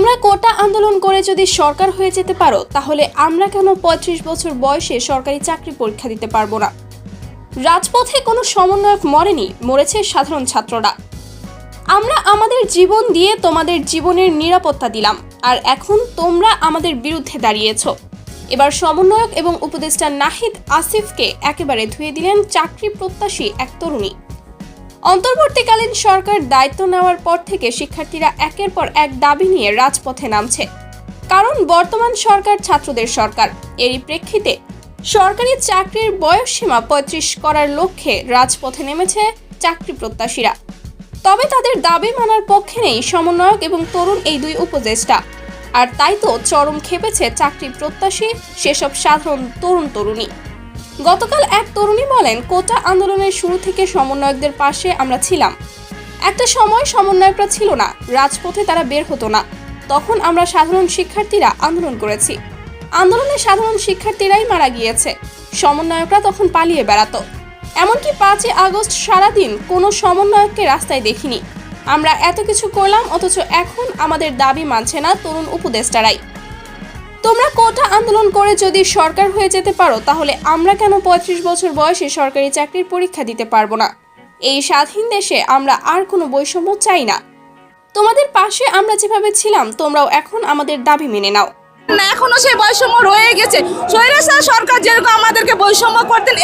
তোমরা কোটা আন্দোলন করে যদি সরকার হয়ে যেতে পারো, তাহলে আমরা কেন পঁয়ত্রিশ বছর বয়সে সরকারি চাকরি পরীক্ষা দিতে পারব না? রাজপথে কোনো সমন্বয়ক মরেনি, মরেছে সাধারণ ছাত্ররা। আমরা আমাদের জীবন দিয়ে তোমাদের জীবনের নিরাপত্তা দিলাম, আর এখন তোমরা আমাদের বিরুদ্ধে দাঁড়িয়েছ। এবার সমন্বয়ক এবং উপদেষ্টা নাহিদ আসিফকে একেবারে ধুয়ে দিলেন চাকরি প্রত্যাশী এক তরুণী। অন্তর্বর্তীকালীন সরকার দায়িত্ব নেওয়ার পর থেকে শিক্ষার্থীরা একের পর এক দাবি নিয়ে রাজপথে নামছে। কারণ বর্তমান সরকার ছাত্রদের সরকার। এরই প্রেক্ষিতে সরকারি চাকরির বয়সসীমা পঁয়ত্রিশ করার লক্ষ্যে রাজপথে নেমেছে চাকরি প্রত্যাশীরা। তবে তাদের দাবি মানার পক্ষে নেই সমন্বয়ক এবং তরুণ এই দুই উপদেষ্টা। আর তাই তো চরম খেপেছে চাকরি প্রত্যাশী, সেসব সাধারণ তরুণ তরুণী গতকাল এক তরুণী বলেন, কোটা আন্দোলনের শুরু থেকে সমন্বয়কদের পাশে আমরা ছিলাম। একটা সময় সমন্বয়করা ছিল না, রাজপথে তারা বের হতো না। তখন আমরা সাধারণ শিক্ষার্থীরা আন্দোলন করেছি। আন্দোলনে সাধারণ শিক্ষার্থীরাই মারা গিয়েছে। সমন্বয়করা তখন পালিয়ে বেড়াতো। এমনকি পাঁচই আগস্ট সারাদিন কোনো সমন্বয়ককে রাস্তায় দেখিনি। আমরা এত কিছু করলাম, অথচ এখন আমাদের দাবি মানছে না তরুণ উপদেষ্টারাই। তোমরা কোটা আন্দোলন করে যদি সরকার হয়ে যেতে পারো, তাহলে আমরা কেন পঁয়ত্রিশ বছর বয়সে সরকারি চাকরির পরীক্ষা দিতে পারব না? এই স্বাধীন দেশে আমরা আর কোনো বৈষম্য চাই না। তোমাদের পাশে আমরা যেভাবে ছিলাম, তোমরাও এখন আমাদের দাবি মেনে নাও। না, এখনও সেই বৈষম্য রয়ে গেছে। সরকার যেরকম আমাদেরকে বৈষম্য করতেন